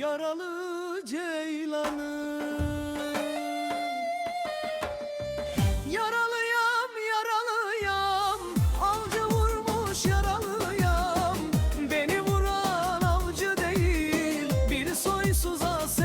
yaralı ceylanım Yaralıyam yaralıyam. Avcı vurmuş yaralıyam. Beni vuran avcı değil Bir soysuza sevdalıyam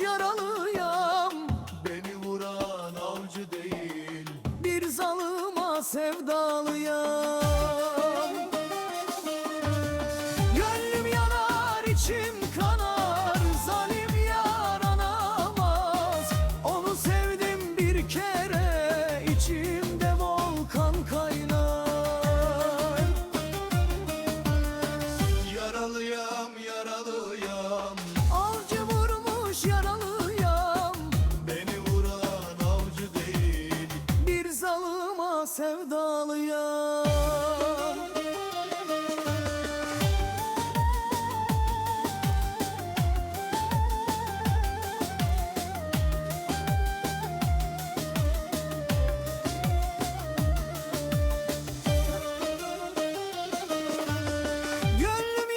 yaralıyam Beni vuran avcı değil. Bir zalıma sevdalıyam Gönlüm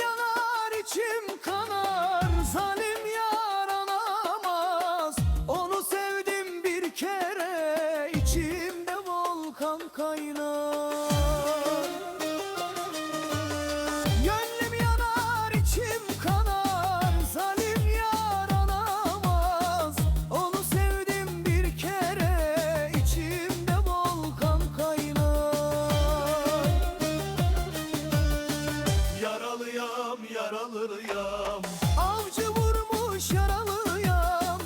yanar içim kanar Zalim yar Onu sevdim bir kere içimde volkan kaynar Yaralıyam Avcı vurmuş yaralıyam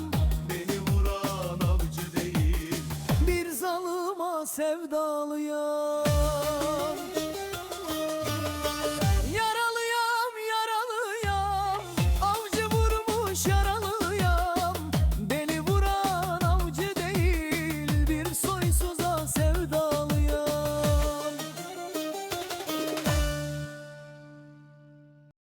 Beni vuran avcı değil. Bir zalıma sevdalıyam